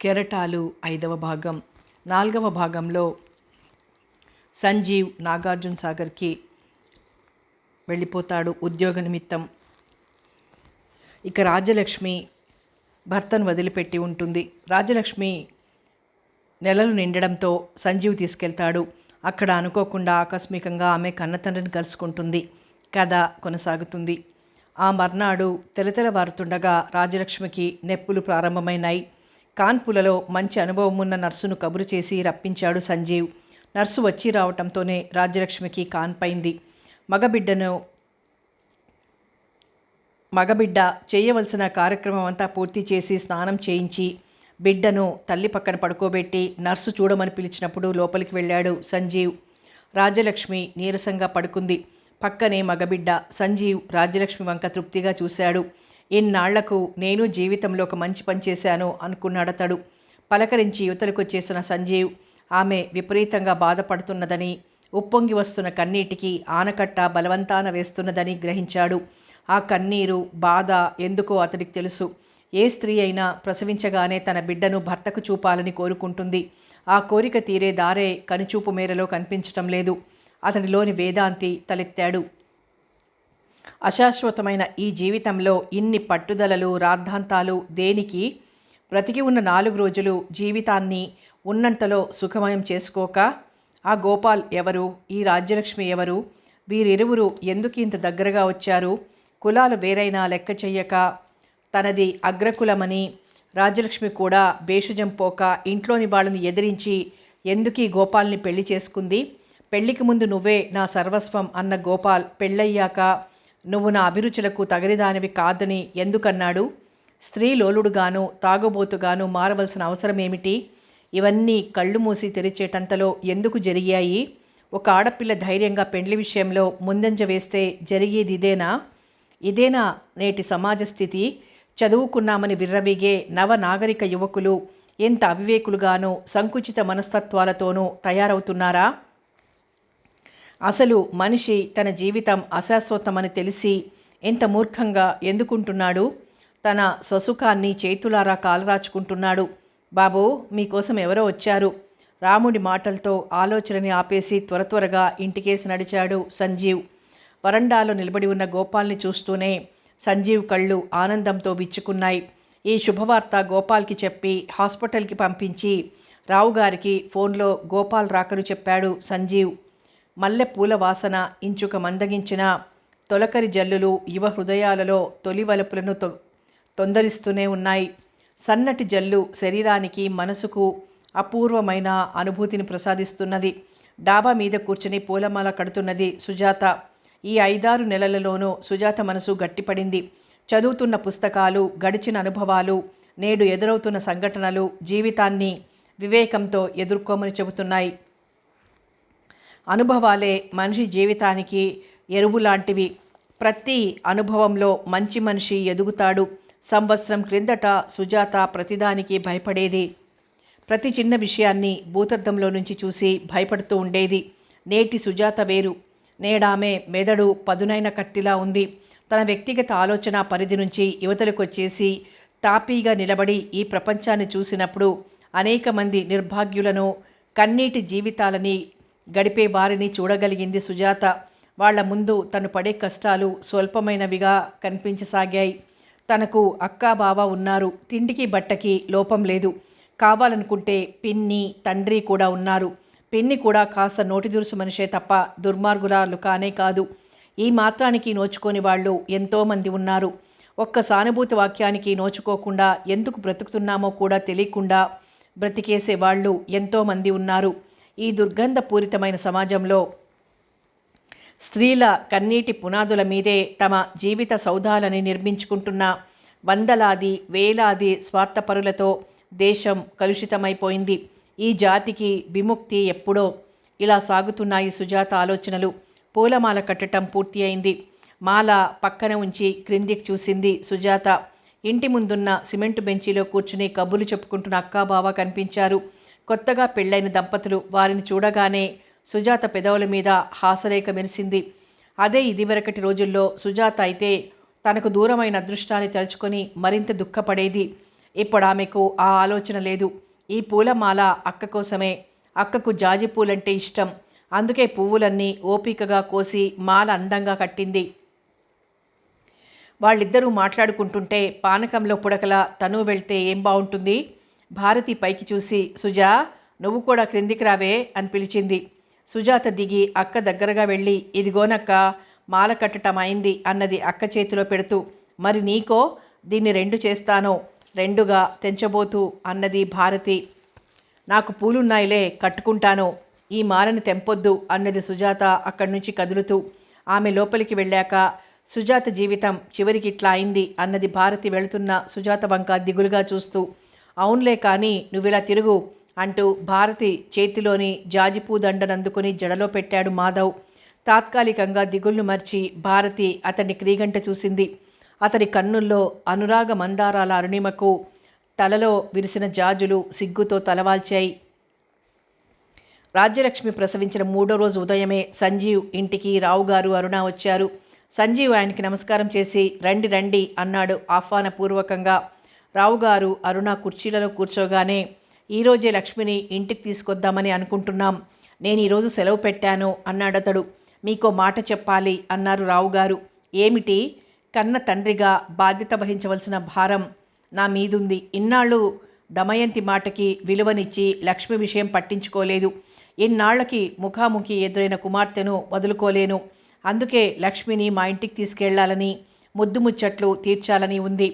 కెరటాలు ఐదవ భాగం. నాలుగవ భాగంలో సంజీవ్ నాగార్జున సాగర్కి వెళ్ళిపోతాడు ఉద్యోగ నిమిత్తం. ఇక రాజ్యలక్ష్మి భర్తను వదిలిపెట్టి ఉంటుంది. రాజ్యలక్ష్మి నెలలు నిండడంతో సంజీవ్ తీసుకెళ్తాడు. అక్కడ అనుకోకుండా ఆకస్మికంగా ఆమె కన్నతండ్రిని కలుసుకుంటుంది. కథ కొనసాగుతుంది. ఆ మర్నాడు తెలతెలవారుతుండగా రాజలక్ష్మికి నెప్పులు ప్రారంభమైనాయి. కాన్పులలో మంచి అనుభవం ఉన్న నర్సును కబురు చేసి రప్పించాడు సంజీవ్. నర్సు వచ్చి రావటంతోనే రాజ్యలక్ష్మికి కాన్పైంది. మగబిడ్డను మగబిడ్డ చేయవలసిన కార్యక్రమం అంతా పూర్తి చేసి స్నానం చేయించి బిడ్డను తల్లి పక్కన పడుకోబెట్టి నర్సు చూడమని పిలిచినప్పుడు లోపలికి వెళ్ళాడు సంజీవ్. రాజ్యలక్ష్మి నీరసంగా పడుకుంది. పక్కనే మగబిడ్డ సంజీవ్ రాజ్యలక్ష్మి వంక తృప్తిగా చూశాడు. ఇన్నాళ్ళకు నేను జీవితంలో ఒక మంచి పని చేశాను అనుకున్నాడతడు పలకరించి యువతలకు చేసిన సంజీవ్ ఆమె విపరీతంగా బాధపడుతున్నదని ఉప్పొంగి వస్తున్న కన్నీటికి ఆనకట్ట బలవంతాన వేస్తున్నదని గ్రహించాడు. ఆ కన్నీరు బాధ ఎందుకో అతడికి తెలుసు. ఏ స్త్రీ అయినా ప్రసవించగానే తన బిడ్డను భర్తకు చూపాలని కోరుకుంటుంది. ఆ కోరిక తీరే దారే కనుచూపు మేరలో కనిపించటం లేదు. అతడిలోని వేదాంతి తలెత్తాడు. అశాశ్వతమైన ఈ జీవితంలో ఇన్ని పట్టుదలలు రాద్ధాంతాలు దేనికి? బ్రతికి ఉన్న నాలుగు రోజులు జీవితాన్ని ఉన్నంతలో సుఖమయం చేసుకోక ఆ గోపాల్ ఎవరు? ఈ రాజ్యలక్ష్మి ఎవరు? వీరిరువురు ఎందుకు ఇంత దగ్గరగా వచ్చారు? కులాలు వేరైనా లెక్క చెయ్యక తనది అగ్రకులమని రాజ్యలక్ష్మి కూడా భేషజం పోక ఇంట్లోని వాళ్ళని ఎదిరించి ఎందుకీ గోపాల్ని పెళ్ళి చేసుకుంది? పెళ్ళికి ముందు నువ్వే నా సర్వస్వం అన్న గోపాల్ పెళ్ళయ్యాక నువ్వు నా అభిరుచులకు తగనిదానివి కాదని ఎందుకన్నాడు? స్త్రీ లోలుడుగాను తాగుబోతుగాను మారవలసిన అవసరం ఏమిటి ఇవన్నీ కళ్ళు మూసి తెరిచేటంతలో ఎందుకు జరిగాయి? ఒక ఆడపిల్ల ధైర్యంగా పెండ్లి విషయంలో ముందంజ వేస్తే జరిగేది ఇదేనా? ఇదేనా నేటి సమాజ స్థితి? చదువుకున్నామని విర్రవీగే నవనాగరిక యువకులు ఎంత అవివేకులుగానో సంకుచిత మనస్తత్వాలతోనూ తయారవుతున్నారా? అసలు మనిషి తన జీవితం అశాశ్వతమని తెలిసి ఎంత మూర్ఖంగా ఎందుకుంటున్నాడు? తన స్వసుఖాన్ని చేతులారా కాలరాచుకుంటున్నాడు. బాబు మీకోసం ఎవరో వచ్చారు. రాముడి మాటలతో ఆలోచనని ఆపేసి త్వర త్వరగా ఇంటికేసి నడిచాడు సంజీవ్. వరండాలో నిలబడి ఉన్న గోపాల్ని చూస్తూనే సంజీవ్ కళ్ళు ఆనందంతో విచ్చుకున్నాయి. ఈ శుభవార్త గోపాల్కి చెప్పి హాస్పిటల్కి పంపించి రావు గారికి ఫోన్లో గోపాల్ రాకను చెప్పాడు సంజీవ్. మల్లె పూల వాసన ఇంచుక మందగించిన తొలకరి జల్లులు యువ హృదయాలలో తొలి వలుపులను తొ తొందరిస్తూనే ఉన్నాయి. సన్నటి జల్లు శరీరానికి మనసుకు అపూర్వమైన అనుభూతిని ప్రసాదిస్తున్నది. డాబా మీద కూర్చుని పూలమాల కడుతున్నది సుజాత. ఈ ఐదారు నెలలలోనూ సుజాత మనసు గట్టిపడింది. చదువుతున్న పుస్తకాలు గడిచిన అనుభవాలు నేడు ఎదురవుతున్న సంఘటనలు జీవితాన్ని వివేకంతో ఎదుర్కోమని చెబుతున్నాయి. అనుభవాలే మనిషి జీవితానికి ఎరువు లాంటివి ప్రతి అనుభవంలో మంచి మనిషి ఎదుగుతాడు. సంవత్సరం క్రిందట సుజాత ప్రతిదానికి భయపడేది. ప్రతి చిన్న విషయాన్ని భూతద్దంలో నుంచి చూసి భయపడుతూ ఉండేది. నేటి సుజాత వేరు. నేడామె మెదడు పదునైన కత్తిలా ఉంది. తన వ్యక్తిగత ఆలోచన పరిధి నుంచి యువతలకు వచ్చేసి తాపీగా నిలబడి ఈ ప్రపంచాన్ని చూసినప్పుడు అనేక మంది నిర్భాగ్యులను కన్నీటి జీవితాలని గడిపే వారిని చూడగలిగింది సుజాత. వాళ్ళ ముందు తను పడే కష్టాలు స్వల్పమైనవిగా కనిపించసాగాయి. తనకు అక్కా బావ ఉన్నారు. తిండికి బట్టకి లోపం లేదు. కావాలనుకుంటే పిన్ని తండ్రి కూడా ఉన్నారు. పిన్ని కూడా కాస్త నోటిదురుసు మనిషే తప్ప దుర్మార్గురాలు కానే కాదు. ఈ మాత్రానికి నోచుకోని వాళ్ళు ఎంతోమంది ఉన్నారు. ఒక్క సానుభూతి వాక్యానికి నోచుకోకుండా ఎందుకు బ్రతుకుతున్నామో కూడా తెలియకుండా బ్రతికేసే వాళ్ళు ఎంతోమంది ఉన్నారు. ఈ దుర్గంధపూరితమైన సమాజంలో స్త్రీల కన్నీటి పునాదుల మీదే తమ జీవిత సౌధాలని నిర్మించుకుంటున్న వందలాది వేలాది స్వార్థపరులతో దేశం కలుషితమైపోయింది. ఈ జాతికి విముక్తి ఎప్పుడో ఇలా సాగుతున్నాయి సుజాత ఆలోచనలు. పూలమాల కట్టడం పూర్తి అయింది మాల పక్కన ఉంచి క్రిందికి చూసింది సుజాత. ఇంటి ముందున్న సిమెంటు బెంచీలో కూర్చుని కబుర్లు చెప్పుకుంటున్న అక్కా బావ కనిపించారు. కొత్తగా పెళ్ళైన దంపతులు వారిని చూడగానే సుజాత పెదవుల మీద హాసరేఖ మెరిసింది. అదే ఇదివరకటి రోజుల్లో సుజాత అయితే తనకు దూరమైన అదృష్టాన్ని తలుచుకొని మరింత దుఃఖపడేది. ఇప్పుడు ఆమెకు ఆ ఆలోచన లేదు. ఈ పూలమాల అక్క కోసమే. అక్కకు జాజి పూలంటే ఇష్టం. అందుకే పువ్వులన్నీ ఓపికగా కోసి మాల అందంగా కట్టింది. వాళ్ళిద్దరూ మాట్లాడుకుంటుంటే పానకంలో పుడకల తను వెళ్తే ఏం బాగుంటుంది భారతి పైకి చూసి సుజా నువ్వు కూడా క్రిందికి రావే అని పిలిచింది. సుజాత దిగి అక్క దగ్గరగా వెళ్ళి ఇదిగోనక్క మాల కట్టటం అయింది అన్నది అక్క చేతిలో పెడుతూ మరి నీకో దీన్ని రెండు చేస్తానో రెండుగా తెంచబోతూ అన్నది భారతి. నాకు పూలున్నాయిలే కట్టుకుంటాను ఈ మాలని తెంపొద్దు అన్నది సుజాత అక్కడి నుంచి కదులుతూ ఆమె లోపలికి వెళ్ళాక సుజాత జీవితం చివరికి ఇట్లా అయింది అన్నది భారతి వెళుతున్న సుజాత వంక దిగులుగా చూస్తూ అవునులే కానీ నువ్విలా తిరుగు అంటూ భారతి చేతిలోని జాజిపూ దండనందుకుని జడలో పెట్టాడు మాధవ్. తాత్కాలికంగా దిగుళ్ళు మర్చి భారతి అతన్ని క్రీగంట చూసింది. అతని కన్నుల్లో అనురాగ మందారాల అరుణిమకు తలలో విరిసిన జాజులు సిగ్గుతో తలవాల్చాయి. రాజ్యలక్ష్మి ప్రసవించిన మూడో రోజు ఉదయమే సంజీవ్ ఇంటికి రావు గారు అరుణ వచ్చారు. సంజీవ్ ఆయనకి నమస్కారం చేసి రండి రండి అన్నాడు ఆహ్వానపూర్వకంగా. రావుగారు అరుణ కుర్చీలలో కూర్చోగానే ఈరోజే లక్ష్మిని ఇంటికి తీసుకొద్దామని అనుకుంటున్నాం. నేను ఈరోజు సెలవు పెట్టాను అన్నాడతడు మీకో మాట చెప్పాలి అన్నారు రావుగారు ఏమిటి? కన్న తండ్రిగా బాధ్యత వహించవలసిన భారం నా మీదుంది. ఇన్నాళ్ళు దమయంతి మాటకి విలువనిచ్చి లక్ష్మి విషయం పట్టించుకోలేదు. ఇన్నాళ్ళకి ముఖాముఖి ఎదురైన కుమార్తెను వదులుకోలేను. అందుకే లక్ష్మిని మా ఇంటికి తీసుకెళ్ళాలని ముద్దు ముచ్చట్లు తీర్చాలని ఉంది.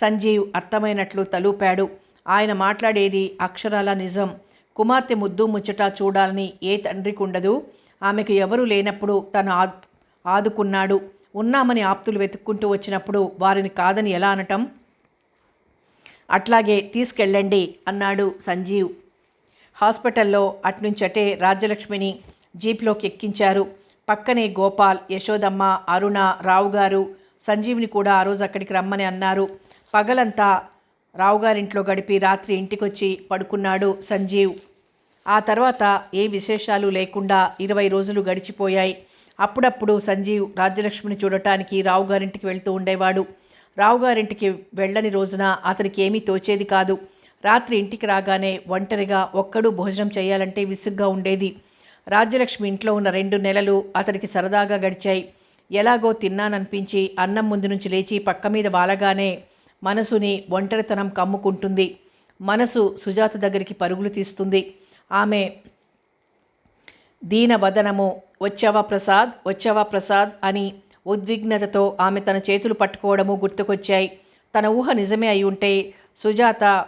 సంజీవ్ అర్థమైనట్లు తలూపాడు. ఆయన మాట్లాడేది అక్షరాల నిజం. కుమార్తె ముద్దు ముచ్చట చూడాలని ఏ తండ్రికి ఉండదు ఆమెకు ఎవరూ లేనప్పుడు తను ఆ ఆదుకున్నాడు. ఉన్నామని ఆప్తులు వెతుక్కుంటూ వచ్చినప్పుడు వారిని కాదని ఎలా అనటం? అట్లాగే తీసుకెళ్ళండి అన్నాడు సంజీవ్. హాస్పిటల్లో అట్నుంచటే రాజ్యలక్ష్మిని జీప్లోకి ఎక్కించారు పక్కనే గోపాల్ యశోదమ్మ అరుణ రావు గారు సంజీవ్ని కూడా ఆ రోజు అక్కడికి రమ్మని అన్నారు. పగలంతా రావుగారింట్లో గడిపి రాత్రి ఇంటికొచ్చి పడుకున్నాడు సంజీవ్. ఆ తర్వాత ఏ విశేషాలు లేకుండా ఇరవై రోజులు గడిచిపోయాయి. అప్పుడప్పుడు సంజీవ్ రాజ్యలక్ష్మిని చూడటానికి రావుగారింటికి వెళ్తూ ఉండేవాడు. రావుగారింటికి వెళ్ళని రోజున అతనికి ఏమీ తోచేది కాదు. రాత్రి ఇంటికి రాగానే ఒంటరిగా ఒక్కడూ భోజనం చేయాలంటే విసుగ్గా ఉండేది. రాజ్యలక్ష్మి ఇంట్లో ఉన్న రెండు నెలలు అతనికి సరదాగా గడిచాయి. ఎలాగో తిన్నాననిపించి అన్నం ముందు నుంచి లేచి పక్క మీద వాలగానే మనసుని ఒంటరితనం కమ్ముకుంటుంది. మనసు సుజాత దగ్గరికి పరుగులు తీస్తుంది. ఆమె దీనవదనము వచ్చావా ప్రసాద్? వచ్చావా ప్రసాద్? అని ఉద్విగ్నతతో ఆమె తన చేతులు పట్టుకోవడము గుర్తుకొచ్చాయి. తన ఊహ నిజమే అయి ఉంటే సుజాత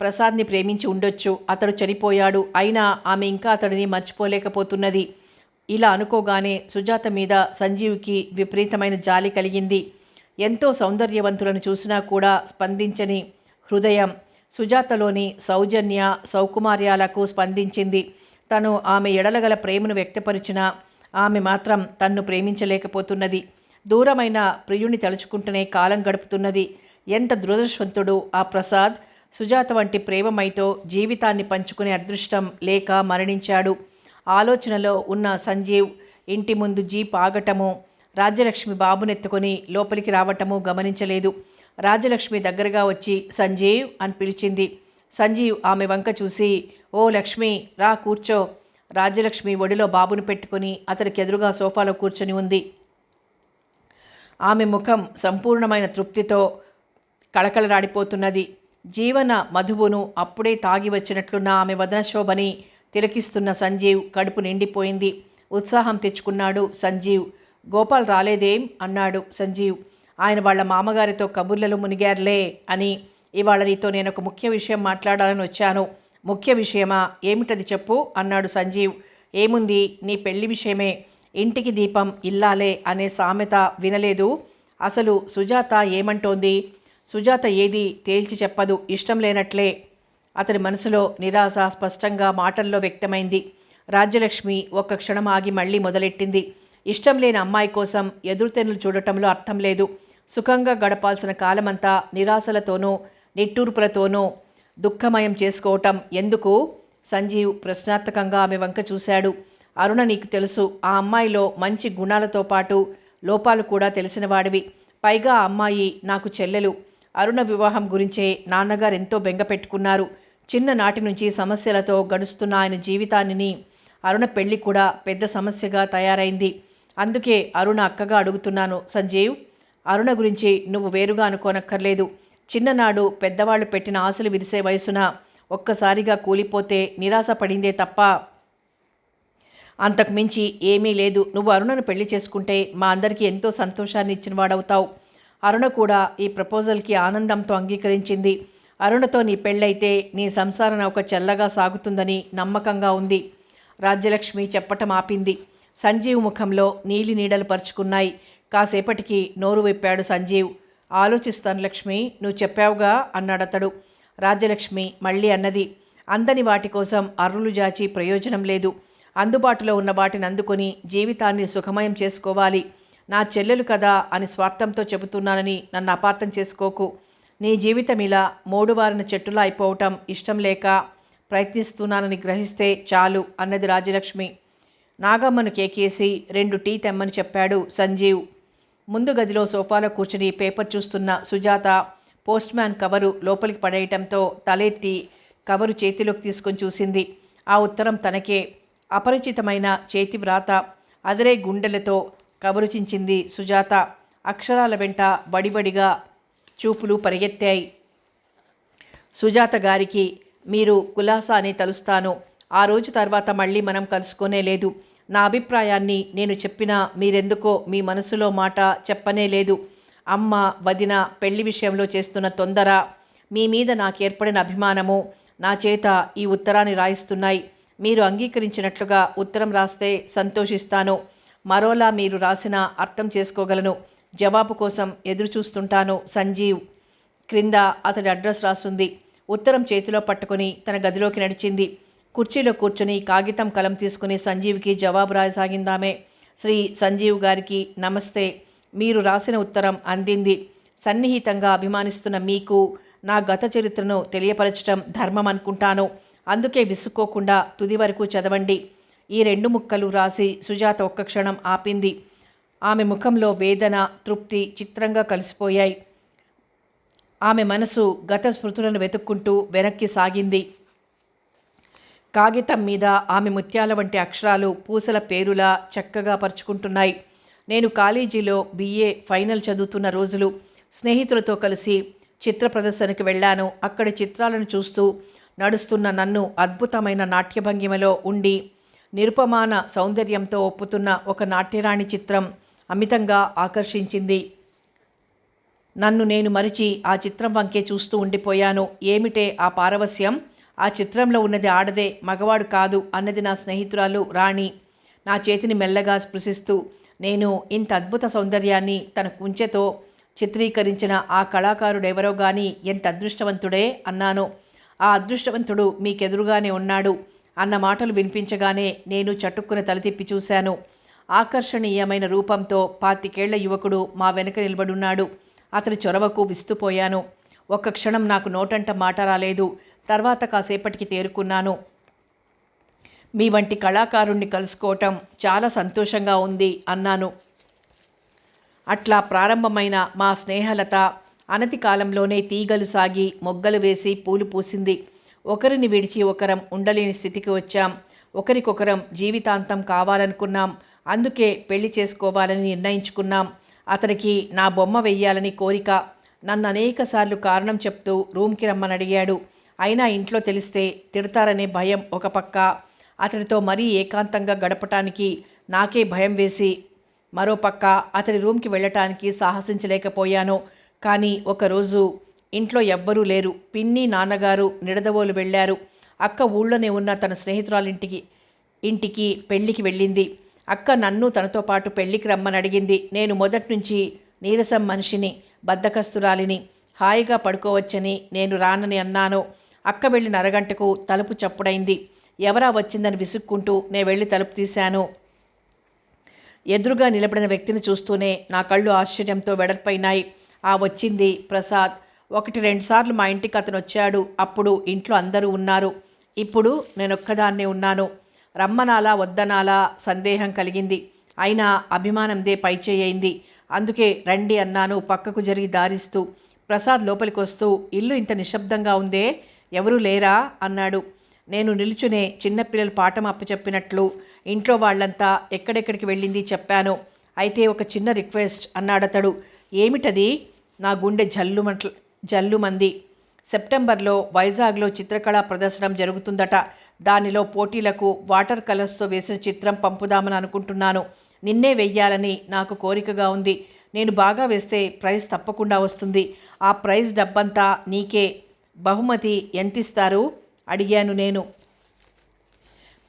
ప్రసాద్ని ప్రేమించి ఉండొచ్చు. అతడు చనిపోయాడు. అయినా ఆమె ఇంకా అతడిని మర్చిపోలేకపోతున్నది. ఇలా అనుకోగానే సుజాత మీద సంజీవ్కి విపరీతమైన జాలి కలిగింది. ఎంతో సౌందర్యవంతులను చూసినా కూడా స్పందించని హృదయం సుజాతలోని సౌజన్య సౌకుమార్యాలకు స్పందించింది. తను ఆమె ఎడలగల ప్రేమను వ్యక్తపరిచినా ఆమె మాత్రం తన్ను ప్రేమించలేకపోతున్నది. దూరమైన ప్రియుణ్ణి తలుచుకుంటూనే కాలం గడుపుతున్నది. ఎంత దురదృష్టవంతుడు ఆ ప్రసాద్! సుజాత వంటి ప్రేమమైతో జీవితాన్ని పంచుకునే అదృష్టం లేక మరణించాడు. ఆలోచనలో ఉన్న సంజీవ్ ఇంటి ముందు జీప్ ఆగటము రాజ్యలక్ష్మి బాబునెత్తుకొని లోపలికి రావటము గమనించలేదు. రాజ్యలక్ష్మి దగ్గరగా వచ్చి సంజీవ్ అని పిలిచింది. సంజీవ్ ఆమె వంక చూసి ఓ లక్ష్మి రా కూర్చో రాజ్యలక్ష్మి ఒడిలో బాబును పెట్టుకుని అతడికి ఎదురుగా సోఫాలో కూర్చొని ఉంది. ఆమె ముఖం సంపూర్ణమైన తృప్తితో కళకళలాడిపోతున్నది. జీవన మధువును అప్పుడే తాగి వచ్చినట్లున్న ఆమె వదనశోభని తిలకిస్తున్న సంజీవ్ కడుపు నిండిపోయింది. ఉత్సాహం తెచ్చుకున్నాడు సంజీవ్. గోపాల్ రాలేదేం? అన్నాడు సంజీవ్. ఆయన వాళ్ళ మామగారితో కబుర్లలో మునిగారులే అని. ఇవాళ నీతో నేను ఒక ముఖ్య విషయం మాట్లాడాలని వచ్చాను. ముఖ్య విషయమా? ఏమిటది చెప్పు అన్నాడు సంజీవ్. ఏముంది? నీ పెళ్ళి విషయమే. ఇంటికి దీపం ఇల్లాలే అనే సామెత వినలేదు. అసలు సుజాత ఏమంటోంది? సుజాత ఏది తేల్చి చెప్పదు ఇష్టం లేనట్లే. అతని మనసులో నిరాశ స్పష్టంగా మాటల్లో వ్యక్తమైంది. రాజ్యలక్ష్మి ఒక్క క్షణం ఆగి మళ్ళీ మొదలెట్టింది. ఇష్టం లేని అమ్మాయి కోసం ఎదురుతెన్నులు చూడటంలో అర్థం లేదు. సుఖంగా గడపాల్సిన కాలమంతా నిరాశలతోనూ నిట్టూర్పులతోనూ దుఃఖమయం చేసుకోవటం ఎందుకు? సంజీవ్ ప్రశ్నార్థకంగా ఆమె వంక చూశాడు. అరుణ నీకు తెలుసు ఆ అమ్మాయిలో మంచి గుణాలతో పాటు లోపాలు కూడా తెలిసినవాడివి. పైగా ఆ అమ్మాయి నాకు చెల్లెలు. అరుణ వివాహం గురించే నాన్నగారు ఎంతో బెంగ పెట్టుకున్నారు. చిన్ననాటి నుంచి సమస్యలతో గడుస్తున్న ఆయన జీవితాన్ని అరుణ పెళ్ళి కూడా పెద్ద సమస్యగా తయారైంది. అందుకే అరుణ అక్కగా అడుగుతున్నాను సంజీవ్. అరుణ గురించి నువ్వు వేరుగా అనుకోనక్కర్లేదు. చిన్ననాడు పెద్దవాళ్ళు పెట్టిన ఆశలు విరిసే వయసున ఒక్కసారిగా కూలిపోతే నిరాశ పడిందే తప్ప అంతకు మించి ఏమీ లేదు. నువ్వు అరుణను పెళ్ళి చేసుకుంటే మా అందరికీ ఎంతో సంతోషాన్ని ఇచ్చిన వాడవుతావు. అరుణ కూడా ఈ ప్రపోజల్కి ఆనందంతో అంగీకరించింది. అరుణతో నీ పెళ్ళైతే నీ సంసారం ఒక చెల్లగా సాగుతుందని నమ్మకంగా ఉంది. రాజ్యలక్ష్మి చెప్పటం ఆపింది. సంజీవ్ ముఖంలో నీలి నీడలు పరుచుకున్నాయి. కాసేపటికి నోరు విప్పాడు సంజీవ్. ఆలోచిస్తాను లక్ష్మి నువ్వు చెప్పావుగా అన్నాడతడు. రాజ్యలక్ష్మి మళ్ళీ అన్నది. అందని వాటి కోసం అర్రులు జాచి ప్రయోజనం లేదు. అందుబాటులో ఉన్న వాటిని అందుకొని జీవితాన్ని సుఖమయం చేసుకోవాలి. నా చెల్లెలు కదా అని స్వార్థంతో చెబుతున్నానని నన్ను అపార్థం చేసుకోకు. నీ జీవితం ఇలా మూడువారిన చెట్టులా అయిపోవటం ఇష్టం లేక ప్రయత్నిస్తున్నానని గ్రహిస్తే చాలు అన్నది రాజ్యలక్ష్మి. నాగమ్మను కేకేసి రెండు టీ తెమ్మని చెప్పాడు సంజీవ్. ముందు గదిలో సోఫాలో కూర్చుని పేపర్ చూస్తున్న సుజాత పోస్ట్ మ్యాన్ కవరు లోపలికి పడేయటంతో తలెత్తి కవరు చేతిలోకి తీసుకొని చూసింది. ఆ ఉత్తరం తనకే. అపరిచితమైన చేతి వ్రాత అదరే గుండెలతో కవరు చించింది సుజాత. అక్షరాల వెంట బడిబడిగా చూపులు పరిగెత్తాయి. సుజాత గారికి మీరు కులాసా అని తలుస్తాను. ఆ రోజు తర్వాత మళ్ళీ మనం కలుసుకునే లేదు. నా అభిప్రాయాన్ని నేను చెప్పినా మీరెందుకో మీ మనసులో మాట చెప్పనే లేదు. అమ్మ వదిన పెళ్ళి విషయంలో చేస్తున్న తొందర మీ మీద నాకు ఏర్పడిన అభిమానము నా చేత ఈ ఉత్తరాన్ని రాయిస్తున్నాయి. మీరు అంగీకరించినట్లుగా ఉత్తరం రాస్తే సంతోషిస్తాను. మరోలా మీరు రాసిన అర్థం చేసుకోగలను. జవాబు కోసం ఎదురు చూస్తుంటాను సంజీవ్. క్రింద అతడి అడ్రస్ రాసుంది. ఉత్తరం చేతిలో పట్టుకుని తన గదిలోకి నడిచింది. కుర్చీలో కూర్చుని కాగితం కలం తీసుకుని సంజీవ్కి జవాబు రాయసాగిందామే. శ్రీ సంజీవ్ గారికి నమస్తే. మీరు రాసిన ఉత్తరం అందింది. సన్నిహితంగా అభిమానిస్తున్న మీకు నా గత చరిత్రను తెలియపరచడం ధర్మం అనుకుంటాను. అందుకే విసుక్కోకుండా తుది వరకు చదవండి. ఈ రెండు ముక్కలు రాసి సుజాత ఒక్క క్షణం ఆపింది. ఆమె ముఖంలో వేదన తృప్తి చిత్రంగా కలిసిపోయాయి. ఆమె మనసు గత స్మృతులను వెతుక్కుంటూ వెనక్కి సాగింది. కాగితం మీద ఆమె ముత్యాల వంటి అక్షరాలు పూసల పేరులా చక్కగా పరుచుకుంటున్నాయి. నేను కాలేజీలో బీఏ ఫైనల్ చదువుతున్న రోజులు స్నేహితులతో కలిసి చిత్ర ప్రదర్శనకు వెళ్ళాను. అక్కడి చిత్రాలను చూస్తూ నడుస్తున్న నన్ను అద్భుతమైన నాట్యభంగిమలో ఉండి నిరుపమాన సౌందర్యంతో ఒప్పుతున్న ఒక నాట్యరాణి చిత్రం అమితంగా ఆకర్షించింది. నన్ను నేను మరిచి ఆ చిత్రం వంకే చూస్తూ ఉండిపోయాను. ఏమిటే ఆ పారవస్యం ఆ చిత్రంలో ఉన్నది ఆడదే మగవాడు కాదు అన్నది నా స్నేహితురాలు రాణి. నా చేతిని మెల్లగా స్పృశిస్తూ నేను ఇంత అద్భుత సౌందర్యాన్ని తన కుంచెతో చిత్రీకరించిన ఆ కళాకారుడెవరో గాని ఎంత అదృష్టవంతుడే అన్నాను. ఆ అదృష్టవంతుడు మీకెదురుగానే ఉన్నాడు అన్న మాటలు వినిపించగానే నేను చటుక్కున తలతిప్పి చూశాను. ఆకర్షణీయమైన రూపంతో పాతికేళ్ళ యువకుడు మా వెనక నిలబడున్నాడు. అతని చొరవకు విస్తుపోయాను. ఒక్క క్షణం నాకు నోటంట మాట రాలేదు. తర్వాత కాసేపటికి తేరుకున్నాను. మీ వంటి కళాకారుణ్ణి కలుసుకోవటం చాలా సంతోషంగా ఉంది అన్నాను. అట్లా ప్రారంభమైన మా స్నేహలత అనతి కాలంలోనే తీగలు సాగి మొగ్గలు వేసి పూలు పూసింది. ఒకరిని విడిచి ఒకరం ఉండలేని స్థితికి వచ్చాం. ఒకరికొకరం జీవితాంతం కావాలనుకున్నాం. అందుకే పెళ్ళి చేసుకోవాలని నిర్ణయించుకున్నాం. అతనికి నా బొమ్మ వెయ్యాలని కోరిక. నన్ను అనేకసార్లు కారణం చెప్తూ రూమ్కి రమ్మని అడిగాడు. అయినా ఇంట్లో తెలిస్తే తిడతారనే భయం ఒక పక్క. అతడితో మరీ ఏకాంతంగా గడపటానికి నాకే భయం వేసి మరోపక్క అతడి రూమ్కి వెళ్ళటానికి సాహసించలేకపోయాను. కానీ ఒకరోజు ఇంట్లో ఎవ్వరూ లేరు. పిన్ని నాన్నగారు నిడదవోలు వెళ్ళారు. అక్క ఊళ్ళోనే ఉన్న తన స్నేహితురాలింటికి ఇంటికి పెళ్ళికి వెళ్ళింది. అక్క నన్ను తనతో పాటు పెళ్ళికి రమ్మని అడిగింది. నేను మొదటి నుంచి నీరసం మనిషిని బద్దకస్తురాలిని హాయిగా పడుకోవచ్చని నేను రానని అన్నాను. అక్క వెళ్ళిన అరగంటకు తలుపు చప్పుడైంది. ఎవరా వచ్చిందని విసుక్కుంటూ నేను వెళ్ళి తలుపు తీశాను. ఎదురుగా నిలబడిన వ్యక్తిని చూస్తూనే నా కళ్ళు ఆశ్చర్యంతో వెడల్పైనాయి. ఆ వచ్చింది ప్రసాద్. ఒకటి రెండుసార్లు మా ఇంటికి అతను వచ్చాడు. అప్పుడు ఇంట్లో అందరూ ఉన్నారు. ఇప్పుడు నేనొక్కదాన్నే ఉన్నాను. రమ్మనాలా వద్దనాలా సందేహం కలిగింది. అయినా అభిమానందే పైచేయింది. అందుకే రండి అన్నాను పక్కకు జరిగి దారిస్తూ. ప్రసాద్ లోపలికి వస్తూ ఇల్లు ఇంత నిశ్శబ్దంగా ఉందే? ఎవరూ లేరా? అన్నాడు. నేను నిలుచునే చిన్నపిల్లలు పాఠం అప్పచెప్పినట్లు ఇంట్లో వాళ్ళంతా ఎక్కడెక్కడికి వెళ్ళింది చెప్పాను. అయితే ఒక చిన్న రిక్వెస్ట్ అన్నాడతడు. ఏమిటది? నా గుండె జల్లుమంట్ల జల్లుమంది సెప్టెంబర్లో వైజాగ్లో చిత్రకళా ప్రదర్శనం జరుగుతుందట. దానిలో పోటీలకు వాటర్ కలర్స్తో వేసిన చిత్రం పంపుదామని అనుకుంటున్నాను. నిన్నే వెయ్యాలని నాకు కోరికగా ఉంది. నేను బాగా వేస్తే ప్రైజ్ తప్పకుండా వస్తుంది. ఆ ప్రైజ్ డబ్బంతా నీకే. బహుమతి ఎంతిస్తారు? అడిగాను నేను.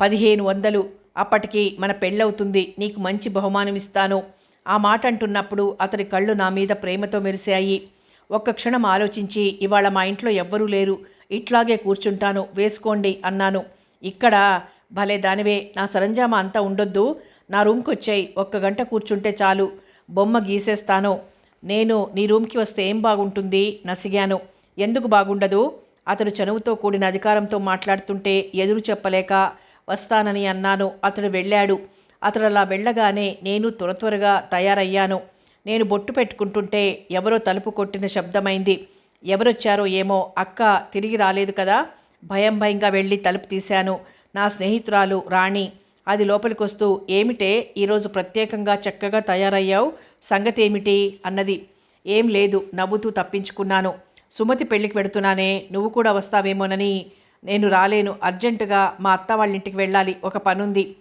పదిహేను వందలు. అప్పటికి మన పెళ్ళవుతుంది. నీకు మంచి బహుమానం ఇస్తాను. ఆ మాట అంటున్నప్పుడు అతడి కళ్ళు నా మీద ప్రేమతో మెరిశాయి. ఒక్క క్షణం ఆలోచించి ఇవాళ మా ఇంట్లో ఎవ్వరూ లేరు. ఇట్లాగే కూర్చుంటాను. వేసుకోండి అన్నాను. ఇక్కడ భలే దానివే. నా సరంజామా అంతా ఉండొద్దు. నా రూమ్కి వచ్చాయి ఒక్క గంట కూర్చుంటే చాలు. బొమ్మ గీసేస్తాను. నేను నీ రూమ్కి వస్తే ఏం బాగుంటుంది? నసిగాను. ఎందుకు బాగుండదు? అతడు చనువుతో కూడిన అధికారంతో మాట్లాడుతుంటే ఎదురు చెప్పలేక వస్తానని అన్నాను. అతడు వెళ్ళాడు. అతడు అలా వెళ్ళగానే నేను త్వర త్వరగా తయారయ్యాను. నేను బొట్టు పెట్టుకుంటుంటే ఎవరో తలుపు కొట్టిన శబ్దమైంది. ఎవరొచ్చారో ఏమో అక్క తిరిగి రాలేదు కదా? భయం భయంగా వెళ్ళి తలుపు తీశాను. నా స్నేహితురాలు రాణి. అది లోపలికి వస్తూ ఏమిటే? ఈరోజు ప్రత్యేకంగా చక్కగా తయారయ్యావు. సంగతి ఏమిటి అన్నది. ఏం లేదు. నవ్వుతూ తప్పించుకున్నాను. సుమతి పెళ్ళికి పెడుతున్నానే నువ్వు కూడా వస్తావేమోనని. నేను రాలేను అర్జెంటుగా మా అత్త వాళ్ళ ఇంటికి వెళ్ళాలి ఒక పనుంది.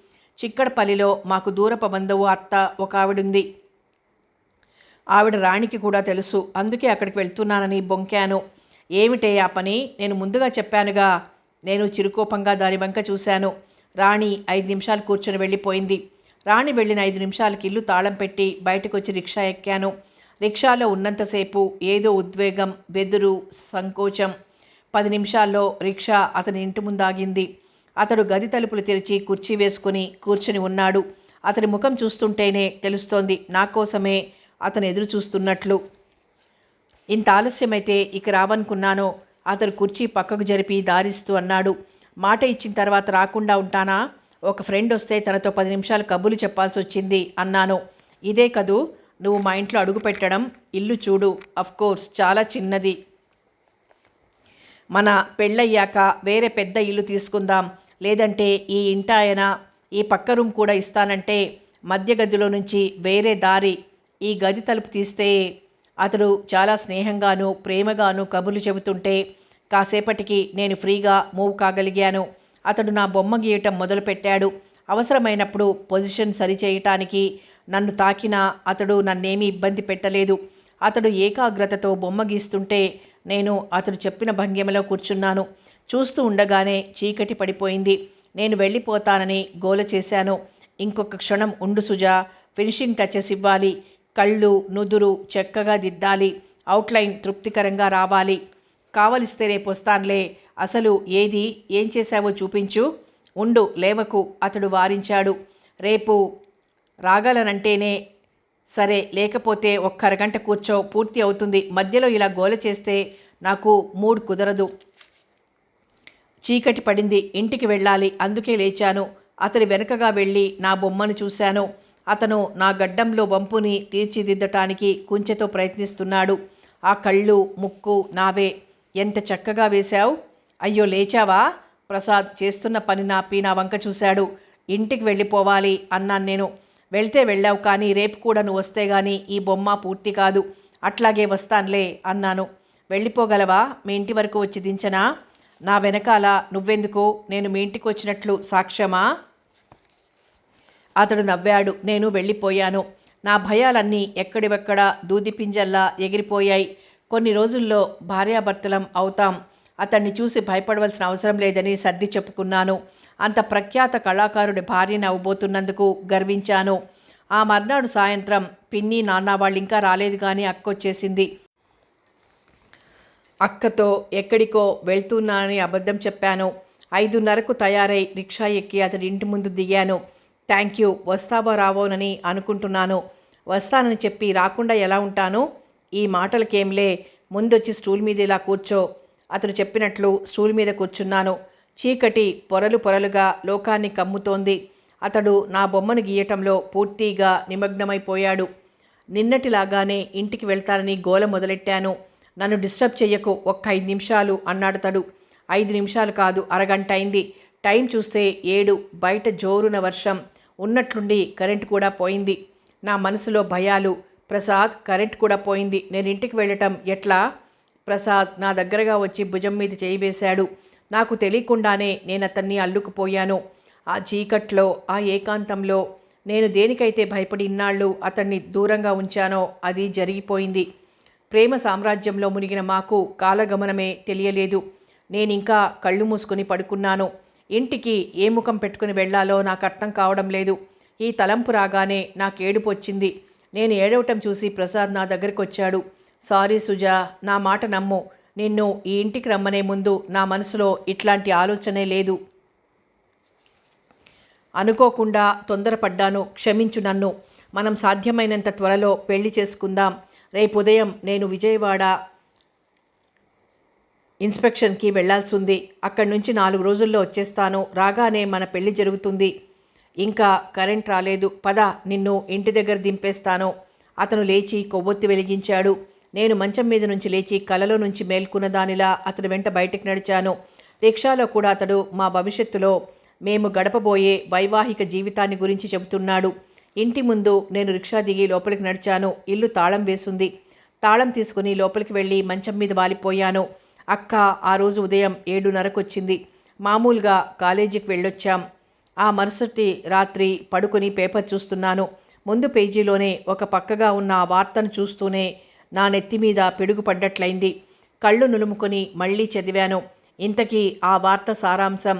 చిక్కడపల్లిలో మాకు దూరపు బంధువు అత్త ఒక ఆవిడుంది. ఆవిడ రాణికి కూడా తెలుసు అందుకే అక్కడికి వెళ్తున్నానని బొంకాను. ఏమిటే ఆ పని? నేను ముందుగా చెప్పానుగా నేను చిరుకోపంగా దాని వంక చూశాను. రాణి ఐదు నిమిషాలు కూర్చొని వెళ్ళిపోయింది. రాణి వెళ్ళిన ఐదు నిమిషాలకి ఇల్లు తాళం పెట్టి బయటకు వచ్చి రిక్షా ఎక్కాను. రిక్షాలో ఉన్నంతసేపు ఏదో ఉద్వేగం బెదురు సంకోచం. పది నిమిషాల్లో రిక్షా అతని ఇంటి ముందాగింది. అతడు గది తలుపులు తెరిచి కుర్చీ వేసుకుని కూర్చుని ఉన్నాడు. అతని ముఖం చూస్తుంటేనే తెలుస్తోంది నా కోసమే అతను ఎదురు చూస్తున్నట్లు ఇంత ఆలస్యమైతే ఇక రావనుకున్నాను అతడు కుర్చీ పక్కకు జరిపి దారిస్తూ అన్నాడు. మాట ఇచ్చిన తర్వాత రాకుండా ఉంటానా? ఒక ఫ్రెండ్ వస్తే తనతో పది నిమిషాలు కబుర్లు చెప్పాల్సి వచ్చింది అన్నాను. ఇదే కదూ? నువ్వు మా ఇంట్లో అడుగు పెట్టడం ఇల్లు చూడు కోర్స్ చాలా చిన్నది. మన పెళ్ళయ్యాక వేరే పెద్ద ఇల్లు తీసుకుందాం. లేదంటే ఈ ఇంటాయన ఈ పక్క రూమ్ కూడా ఇస్తానంటే మధ్య గదిలో నుంచి వేరే దారి ఈ గది తలుపు తీస్తే అతడు చాలా స్నేహంగాను ప్రేమగాను కబుర్లు చెబుతుంటే కాసేపటికి నేను ఫ్రీగా మూవ్ కాగలిగాను. అతడు నా బొమ్మ గీయటం మొదలుపెట్టాడు. అవసరమైనప్పుడు పొజిషన్ సరిచేయటానికి నన్ను తాకినా అతడు నన్నేమీ ఇబ్బంది పెట్టలేదు. అతడు ఏకాగ్రతతో బొమ్మ గీస్తుంటే నేను అతడు చెప్పిన భంగిమలో కూర్చున్నాను. చూస్తూ ఉండగానే చీకటి పడిపోయింది. నేను వెళ్ళిపోతానని గోల చేశాను. ఇంకొక క్షణం ఉండు సుజా ఫినిషింగ్ టచెస్ ఇవ్వాలి. కళ్ళు నుదురు చక్కగా దిద్దాలి. అవుట్లైన్ తృప్తికరంగా రావాలి. కావలిస్తే రేపు వస్తానులే. అసలు ఏది ఏం చేశావో చూపించు. ఉండు లేవకు అతడు వారించాడు. రేపు రాగలనంటేనే సరే లేకపోతే ఒక్క అరగంట కూర్చో పూర్తి అవుతుంది. మధ్యలో ఇలా గోల చేస్తే నాకు మూడ్ కుదరదు. చీకటి పడింది. ఇంటికి వెళ్ళాలి. అందుకే లేచాను. అతని వెనకగా వెళ్ళి నా బొమ్మను చూశాను. అతను నా గడ్డంలో వంపుని తీర్చిదిద్దటానికి కుంచెతో ప్రయత్నిస్తున్నాడు. ఆ కళ్ళు ముక్కు నావే. ఎంత చక్కగా వేశావు? అయ్యో లేచావా? ప్రసాద్ చేస్తున్న పని నాపి నా వంక చూశాడు. ఇంటికి వెళ్ళిపోవాలి అన్నాను నేను. వెళ్తే వెళ్ళావు కానీ రేపు కూడా నువ్వు వస్తే గానీ ఈ బొమ్మ పూర్తి కాదు. అట్లాగే వస్తానులే అన్నాను. వెళ్ళిపోగలవా? మీ ఇంటి వరకు వచ్చి దించనా? నా వెనకాల నువ్వెందుకు? నేను మీ ఇంటికి వచ్చినట్లు సాక్ష్యమా? అతడు నవ్వాడు. నేను వెళ్ళిపోయాను. నా భయాలన్నీ ఎక్కడివెక్కడ దూదిపింజల్లా ఎగిరిపోయాయి. కొన్ని రోజుల్లో భార్యాభర్తలం అవుతాం. అతన్ని చూసి భయపడవలసిన అవసరం లేదని సర్ది చెప్పుకున్నాను. అంత ప్రఖ్యాత కళాకారుడి భార్యని అవ్వబోతున్నందుకు గర్వించాను. ఆ మర్నాడు సాయంత్రం పిన్ని నాన్న వాళ్ళు ఇంకా రాలేదు కానీ అక్కొచ్చేసింది. అక్కతో ఎక్కడికో వెళ్తున్నానని అబద్ధం చెప్పాను. ఐదున్నరకు తయారై రిక్షా ఎక్కి అతడి ఇంటి ముందు దిగాను. థ్యాంక్ యూ వస్తావో రావోనని అనుకుంటున్నాను. వస్తానని చెప్పి రాకుండా ఎలా ఉంటాను? ఈ మాటలకేంలే ముందొచ్చి స్టూల్ మీద ఇలా కూర్చో. అతను చెప్పినట్లు స్టూల్ మీద కూర్చున్నాను. చీకటి పొరలు పొరలుగా లోకాన్ని కమ్ముతోంది. అతడు నా బొమ్మను గీయటంలో పూర్తిగా నిమగ్నమైపోయాడు. నిన్నటిలాగానే ఇంటికి వెళ్తానని గోల మొదలెట్టాను. నన్ను డిస్టర్బ్ చెయ్యకు ఒక్క ఐదు నిమిషాలు అన్నాడు తడు ఐదు నిమిషాలు కాదు అరగంట అయింది. టైం చూస్తే ఏడు బయట జోరున వర్షం. ఉన్నట్లుండి కరెంట్ కూడా పోయింది. నా మనసులో భయాలు. ప్రసాద్ కరెంట్ కూడా పోయింది. నేను ఇంటికి వెళ్ళటం ఎట్లా? ప్రసాద్ నా దగ్గరగా వచ్చి భుజం మీద చేయి వేశాడు. నాకు తెలియకుండానే నేను అతన్ని అల్లుకుపోయాను. ఆ చీకట్లో ఆ ఏకాంతంలో నేను దేనికైతే భయపడి ఇన్నాళ్ళు అతన్ని దూరంగా ఉంచానో అది జరిగిపోయింది. ప్రేమ సామ్రాజ్యంలో మునిగిన మాకు కాలగమనమే తెలియలేదు. నేనింకా కళ్ళు మూసుకుని పడుకున్నాను. ఇంటికి ఏ ముఖం పెట్టుకుని వెళ్ళాలో నాకు అర్థం కావడం లేదు. ఈ తలంపు రాగానే నాకు ఏడుపు వచ్చింది. నేను ఏడవటం చూసి ప్రసాద్ నా దగ్గరికి వచ్చాడు సారీ సుజా నా మాట నమ్ము. నిన్ను ఈ ఇంటికి రమ్మనే ముందు నా మనసులో ఇట్లాంటి ఆలోచనే లేదు. అనుకోకుండా తొందరపడ్డాను. క్షమించు నన్ను. మనం సాధ్యమైనంత త్వరలో పెళ్ళి చేసుకుందాం. రేపు ఉదయం నేను విజయవాడ ఇన్స్పెక్షన్కి వెళ్ళాల్సి ఉంది అక్కడి నుంచి నాలుగు రోజుల్లో వచ్చేస్తాను. రాగానే మన పెళ్ళి జరుగుతుంది. ఇంకా కరెంట్ రాలేదు. పద నిన్ను ఇంటి దగ్గర దింపేస్తాను. అతను లేచి కొవ్వొత్తి వెలిగించాడు. నేను మంచం మీద నుంచి లేచి కలలో నుంచి మేల్కొన్న దానిలా అతని వెంట బయటకు నడిచాను. రిక్షాలో కూడా అతడు మా భవిష్యత్తులో మేము గడపబోయే వైవాహిక జీవితాన్ని గురించి చెబుతున్నాడు. ఇంటి ముందు నేను రిక్షా దిగి లోపలికి నడిచాను. ఇల్లు తాళం వేసుంది. తాళం తీసుకుని లోపలికి వెళ్ళి మంచం మీద వాలిపోయాను. అక్క ఆ రోజు ఉదయం ఏడున్నరకు వచ్చింది మామూలుగా కాలేజీకి వెళ్ళొచ్చాం. ఆ మరుసటి రాత్రి పడుకొని పేపర్ చూస్తున్నాను. ముందు పేజీలోనే ఒక పక్కగా ఉన్న ఆ వార్తను చూస్తూనే నా నెత్తి మీద పిడుగు పడ్డట్లయింది కళ్ళు నులుముకొని మళ్ళీ చదివాను. ఇంతకీ ఆ వార్త సారాంశం.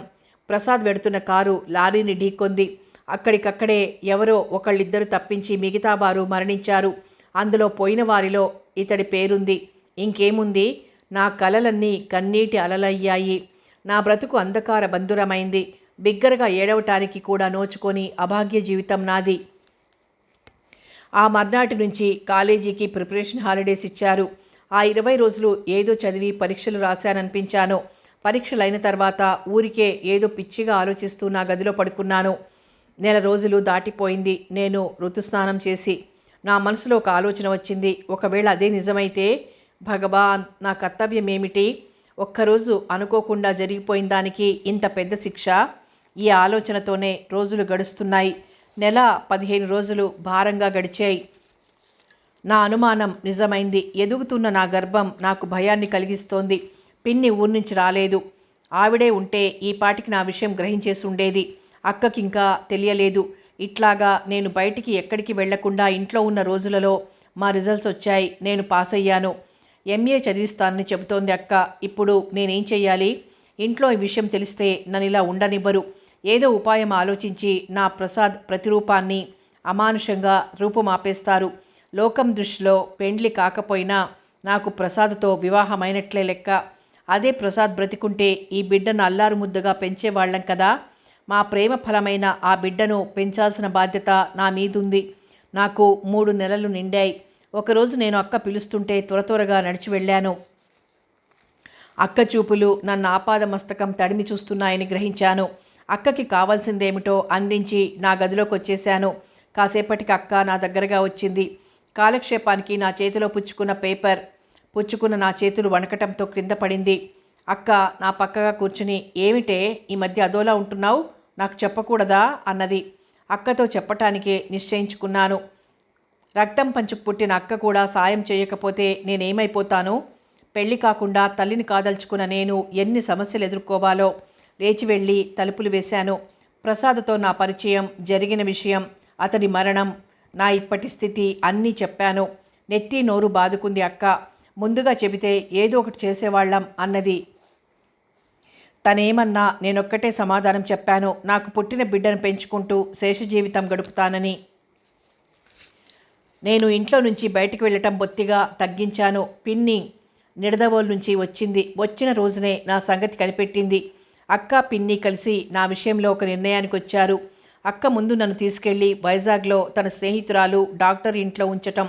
ప్రసాద్ వెడుతున్న కారు లారీని ఢీకొంది. అక్కడికక్కడే ఎవరో ఒకళ్ళిద్దరు తప్పించి మిగతా వారు మరణించారు. అందులో పోయిన వారిలో ఇతడి పేరుంది. ఇంకేముంది? నా కలలన్నీ కన్నీటి అలలయ్యాయి. నా బ్రతుకు అంధకార బంధురమైంది. బిగ్గరగా ఏడవటానికి కూడా నోచుకొని అభాగ్య జీవితం నాది. ఆ మర్నాటి నుంచి కాలేజీకి ప్రిపరేషన్ హాలిడేస్ ఇచ్చారు. ఆ ఇరవై రోజులు ఏదో చదివి పరీక్షలు రాశాననిపించాను. పరీక్షలు అయిన తర్వాత ఊరికే ఏదో పిచ్చిగా ఆలోచిస్తూ నా గదిలో పడుకున్నాను. నెల రోజులు దాటిపోయింది. నేను ఋతుస్నానం చేసి నా మనసులో ఒక ఆలోచన వచ్చింది. ఒకవేళ అదే నిజమైతే భగవాన్ నా కర్తవ్యం ఏమిటి ఒక్కరోజు అనుకోకుండా జరిగిపోయిన దానికి ఇంత పెద్ద శిక్ష? ఈ ఆలోచనతోనే రోజులు గడుస్తున్నాయి. నెల పదిహేను రోజులు భారంగా గడిచాయి. నా అనుమానం నిజమైంది. ఎదుగుతున్న నా గర్భం నాకు భయాన్ని కలిగిస్తోంది. పిన్ని ఊరి నుంచి రాలేదు. ఆవిడే ఉంటే ఈ పాటికి నా విషయం గ్రహించేసి ఉండేది. అక్కకి ఇంకా తెలియలేదు. ఇట్లాగా నేను బయటికి ఎక్కడికి వెళ్ళకుండా ఇంట్లో ఉన్న రోజులలో మా రిజల్ట్స్ వచ్చాయి. నేను పాస్ అయ్యాను. ఎంఏ చదివిస్తానని చెబుతోంది అక్క. ఇప్పుడు నేనేం చెయ్యాలి? ఇంట్లో ఈ విషయం తెలిస్తే నన్ను ఇలా ఉండనివ్వరు. ఏదో ఉపాయం ఆలోచించి నా ప్రసాద్ ప్రతిరూపాన్ని అమానుషంగా రూపుమాపేస్తారు. లోకం దృష్టిలో పెండ్లి కాకపోయినా నాకు ప్రసాద్తో వివాహమైనట్లే లెక్క. అదే ప్రసాద్ బ్రతికుంటే ఈ బిడ్డను అల్లారు ముద్దుగా పెంచేవాళ్ళం కదా. మా ప్రేమ ఫలమైన ఆ బిడ్డను పెంచాల్సిన బాధ్యత నా మీదుంది. నాకు మూడు నెలలు నిండాయి. ఒకరోజు నేను అక్క పిలుస్తుంటే త్వర త్వరగా నడిచి వెళ్ళాను. అక్క చూపులు నన్ను ఆపాద మస్తకం తడిమి చూస్తున్నాయని గ్రహించాను. అక్కకి కావాల్సిందేమిటో అందించి నా గదిలోకి వచ్చేశాను. కాసేపటికి అక్క నా దగ్గరగా వచ్చింది. కాలక్షేపానికి నా చేతిలో పుచ్చుకున్న పేపర్. పుచ్చుకున్న నా చేతులు వణకటంతో క్రింద పడింది. అక్క నా పక్కగా కూర్చుని ఏమిటే? ఈ మధ్య అదోలా ఉంటున్నావు? నాకు చెప్పకూడదా? అన్నది. అక్కతో చెప్పటానికే నిశ్చయించుకున్నాను. రక్తం పంచు పుట్టిన అక్క కూడా సాయం చేయకపోతే నేనేమైపోతాను? పెళ్ళి కాకుండా తల్లిని కాదలుచుకున్న నేను ఎన్ని సమస్యలు ఎదుర్కోవాలో లేచి వెళ్ళి తలుపులు వేశాను. ప్రసాద్తో నా పరిచయం జరిగిన విషయం అతడి మరణం నా ఇప్పటి స్థితి అన్నీ చెప్పాను. నెత్తి నోరు బాదుకుంది అక్క. ముందుగా చెబితే ఏదో ఒకటి చేసేవాళ్ళం అన్నది. తనేమన్నా నేనొక్కటే సమాధానం చెప్పాను. నాకు పుట్టిన బిడ్డను పెంచుకుంటూ శేష జీవితం గడుపుతానని. నేను ఇంట్లో నుంచి బయటకు వెళ్ళటం బొత్తిగా తగ్గించాను. పిన్ని నిడదవోల్ నుంచి వచ్చింది. వచ్చిన రోజునే నా సంగతి కనిపెట్టింది. అక్క పిన్ని కలిసి నా విషయంలో ఒక నిర్ణయానికి వచ్చారు. అక్క ముందు నన్ను తీసుకెళ్ళి వైజాగ్లో తన స్నేహితురాలు డాక్టర్ ఇంట్లో ఉంచటం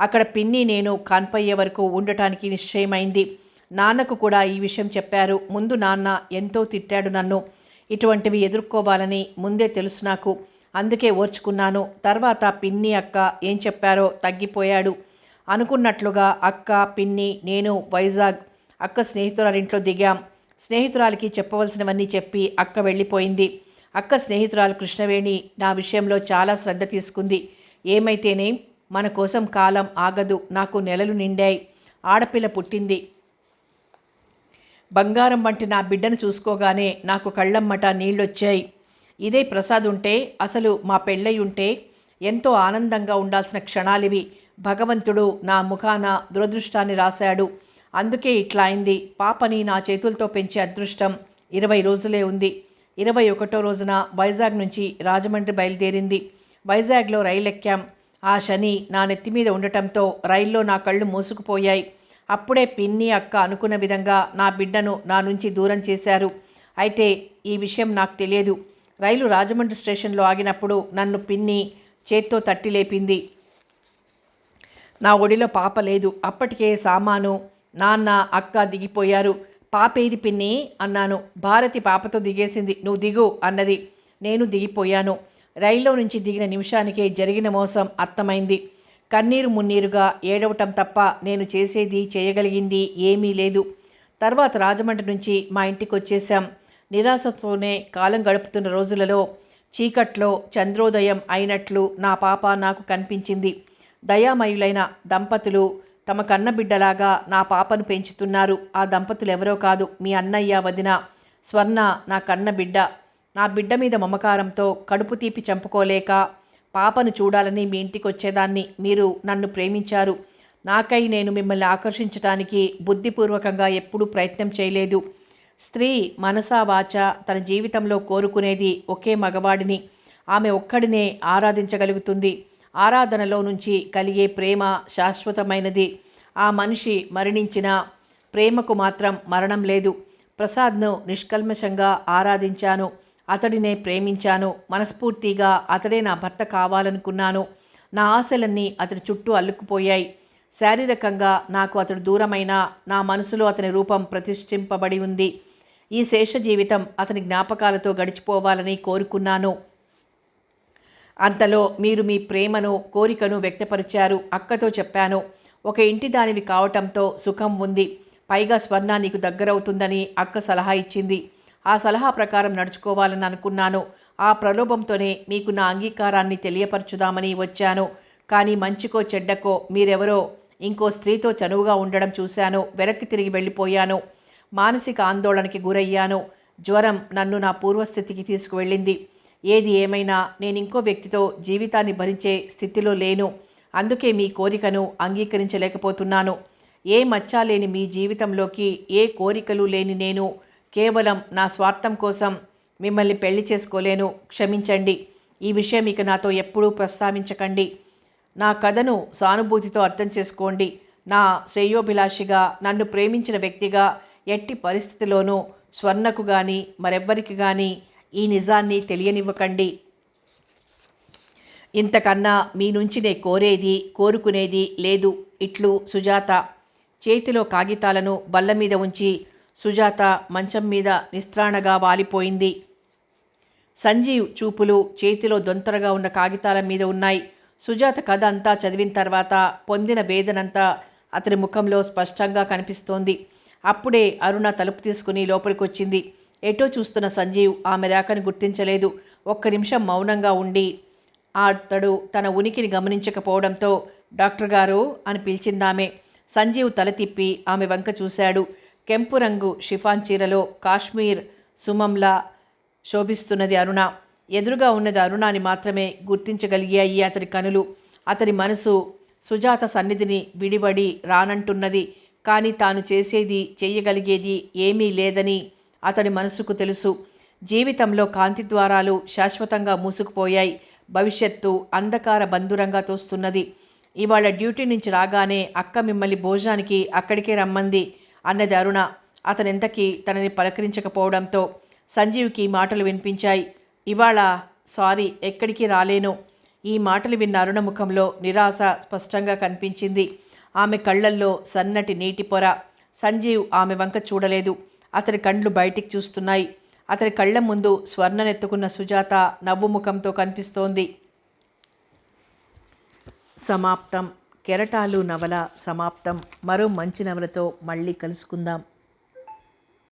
అక్కడ పిన్ని నేను కాన్పయ్యే వరకు ఉండటానికి నిశ్చయమైంది. నాన్నకు కూడా ఈ విషయం చెప్పారు. ముందు నాన్న ఎంతో తిట్టాడు నన్ను. ఇటువంటివి ఎదుర్కోవాలని ముందే తెలుసు నాకు. అందుకే ఓర్చుకున్నాను. తర్వాత పిన్ని అక్క ఏం చెప్పారో తగ్గిపోయాడు. అనుకున్నట్లుగా అక్క పిన్ని నేను వైజాగ్ అక్క స్నేహితురాలింట్లో దిగాం. స్నేహితురాలికి చెప్పవలసినవన్నీ చెప్పి అక్క వెళ్ళిపోయింది. అక్క స్నేహితురాలు కృష్ణవేణి నా విషయంలో చాలా శ్రద్ధ తీసుకుంది. ఏమైతేనే మన కోసం కాలం ఆగదు. నాకు నెలలు నిండాయి. ఆడపిల్ల పుట్టింది. బంగారం వంటి నా బిడ్డను చూసుకోగానే నాకు కళ్ళమ్మట నీళ్ళొచ్చాయి. ఇదే ప్రసాద్ ఉంటే అసలు మా పెళ్ళై ఉంటే ఎంతో ఆనందంగా ఉండాల్సిన క్షణాలివి. భగవంతుడు నా ముఖాన దురదృష్టాన్ని రాశాడు. అందుకే ఇట్లా అయింది. పాపని నా చేతులతో పెంచే అదృష్టం ఇరవై రోజులే ఉంది. ఇరవై ఒకటో రోజున వైజాగ్ నుంచి రాజమండ్రి బయలుదేరింది. వైజాగ్లో రైలు ఎక్కాం ఆ శని నా నెత్తి మీద ఉండటంతో రైల్లో నా కళ్ళు మూసుకుపోయాయి. అప్పుడే పిన్ని అక్క అనుకున్న విధంగా నా బిడ్డను నా నుంచి దూరం చేశారు. అయితే ఈ విషయం నాకు తెలియదు. రైలు రాజమండ్రి స్టేషన్లో ఆగినప్పుడు నన్ను పిన్ని చేత్తో తట్టి లేపింది. నా ఒడిలో పాప లేదు. అప్పటికే సామాను నాన్న అక్క దిగిపోయారు. పాపేది పిన్ని అన్నాను. భారతి పాపతో దిగేసింది. నువ్వు దిగు అన్నది. నేను దిగిపోయాను. రైల్లో నుంచి దిగిన నిమిషానికే జరిగిన మోసం అర్థమైంది. కన్నీరు మున్నీరుగా ఏడవటం తప్ప నేను చేసేది చేయగలిగింది ఏమీ లేదు. తర్వాత రాజమండ్రి నుంచి మా ఇంటికి వచ్చేసాం నిరాశతోనే కాలం గడుపుతున్న రోజులలో చీకట్లో చంద్రోదయం అయినట్లు నా పాప నాకు కనిపించింది. దయామయులైన దంపతులు తమ కన్నబిడ్డలాగా నా పాపను పెంచుతున్నారు. ఆ దంపతులు ఎవరో కాదు. మీ అన్నయ్య వదిన స్వర్ణ నా కన్న బిడ్డ. నా బిడ్డ మీద మమకారంతో కడుపు తీపి చంపుకోలేక పాపను చూడాలని మీ ఇంటికి వచ్చేదాన్ని మీరు నన్ను ప్రేమించారు. నాకై నేను మిమ్మల్ని ఆకర్షించడానికి బుద్ధిపూర్వకంగా ఎప్పుడూ ప్రయత్నం చేయలేదు. స్త్రీ మనసా వాచ తన జీవితంలో కోరుకునేది ఒకే మగవాడిని. ఆమె ఒక్కడినే ఆరాధించగలుగుతుంది. ఆరాధనలో నుంచి కలిగే ప్రేమ శాశ్వతమైనది. ఆ మనిషి మరణించిన ప్రేమకు మాత్రం మరణం లేదు. ప్రసాద్ను నిష్కల్మషంగా ఆరాధించాను. అతడినే ప్రేమించాను. మనస్ఫూర్తిగా అతడే నా భర్త కావాలనుకున్నాను. నా ఆశలన్నీ అతడి చుట్టూ అల్లుకుపోయాయి. శారీరకంగా నాకు అతడు దూరమైన నా మనసులో అతని రూపం ప్రతిష్ఠింపబడి ఉంది. ఈ శేష జీవితం అతని జ్ఞాపకాలతో గడిచిపోవాలని కోరుకున్నాను. అంతలో మీరు మీ ప్రేమను కోరికను వ్యక్తపరిచారు. అక్కతో చెప్పాను ఒక ఇంటి దానివి కావటంతో సుఖం ఉంది. పైగా స్వర్ణ నీకు దగ్గరవుతుందని అక్క సలహా ఇచ్చింది. ఆ సలహా ప్రకారం నడుచుకోవాలని అనుకున్నాను. ఆ ప్రలోభంతోనే మీకు నా అంగీకారాన్ని తెలియపరచుదామని వచ్చాను. కానీ మంచికో చెడ్డకో మీరెవరో ఇంకో స్త్రీతో చనువుగా ఉండడం చూశాను. వెనక్కి తిరిగి వెళ్ళిపోయాను. మానసిక ఆందోళనకి గురయ్యాను. జ్వరం నన్ను నా పూర్వస్థితికి తీసుకువెళ్ళింది. ఏది ఏమైనా నేను ఇంకో వ్యక్తితో జీవితాన్ని భరించే స్థితిలో లేను. అందుకే మీ కోరికను అంగీకరించలేకపోతున్నాను. ఏ మచ్చా లేని మీ జీవితంలోకి ఏ కోరికలు లేని నేను కేవలం నా స్వార్థం కోసం మిమ్మల్ని పెళ్ళి చేసుకోలేను. క్షమించండి. ఈ విషయం ఇక నాతో ఎప్పుడూ ప్రస్తావించకండి. నా కథను సానుభూతితో అర్థం చేసుకోండి. నా శ్రేయోభిలాషిగా నన్ను ప్రేమించిన వ్యక్తిగా ఎట్టి పరిస్థితిలోనూ స్వర్ణకు కానీ మరెవ్వరికి కానీ ఈ నిజాన్ని తెలియనివ్వకండి. ఇంతకన్నా మీ నుంచి నే కోరేది కోరుకునేది లేదు. ఇట్లు సుజాత చేతిలో కాగితాలను బల్ల మీద ఉంచి సుజాత మంచం మీద నిస్త్రాణగా వాలిపోయింది. సంజీవ్ చూపులు చేతిలో దొంతరగా ఉన్న కాగితాల మీద ఉన్నాయి. సుజాత కథ అంతా చదివిన తర్వాత పొందిన వేదనంతా అతని ముఖంలో స్పష్టంగా కనిపిస్తోంది. అప్పుడే అరుణ తలుపు తీసుకుని లోపలికొచ్చింది. ఎటో చూస్తున్న సంజీవ్ ఆమె రాకని గుర్తించలేదు. ఒక్క నిమిషం మౌనంగా ఉండి అతడు తన ఉనికిని గమనించకపోవడంతో డాక్టర్ గారు అని పిలిచిందామె. సంజీవ్ తల తిప్పి ఆమె వంక చూశాడు. కెంపు రంగు షిఫాన్ చీరలో కాశ్మీర్ సుమంలా శోభిస్తున్నది అరుణ. ఎదురుగా ఉన్నది అరుణాని మాత్రమే గుర్తించగలిగాయి అతడి కనులు. అతని మనసు సుజాత సన్నిధిని విడిబడి రానంటున్నది. కానీ తాను చేసేది చేయగలిగేది ఏమీ లేదని అతడి మనసుకు తెలుసు. జీవితంలో కాంతి ద్వారాలు శాశ్వతంగా మూసుకుపోయాయి. భవిష్యత్తు అంధకార బంధురంగా తోస్తున్నది. ఇవాళ డ్యూటీ నుంచి రాగానే అక్క మిమ్మల్ని భోజనానికి అక్కడికే రమ్మంది అన్నది అరుణ. అతనెంతకీ తనని పలకరించకపోవడంతో సంజీవ్కి మాటలు వినిపించాయి. ఇవాళ సారీ ఎక్కడికి రాలేను. ఈ మాటలు విన్న అరుణ ముఖంలో నిరాశ స్పష్టంగా కనిపించింది. ఆమె కళ్ళల్లో సన్నటి నీటి పొర. సంజీవ్ ఆమె వంక చూడలేదు. అతని కండ్లు బయటికి చూస్తున్నాయి. అతని కళ్ళ ముందు స్వర్ణనెత్తుకున్న సుజాత నవ్వు ముఖంతో కనిపిస్తోంది. సమాప్తం. కెరటాలు నవల సమాప్తం. మరో మంచి నవలతో మళ్ళీ కలుసుకుందాం.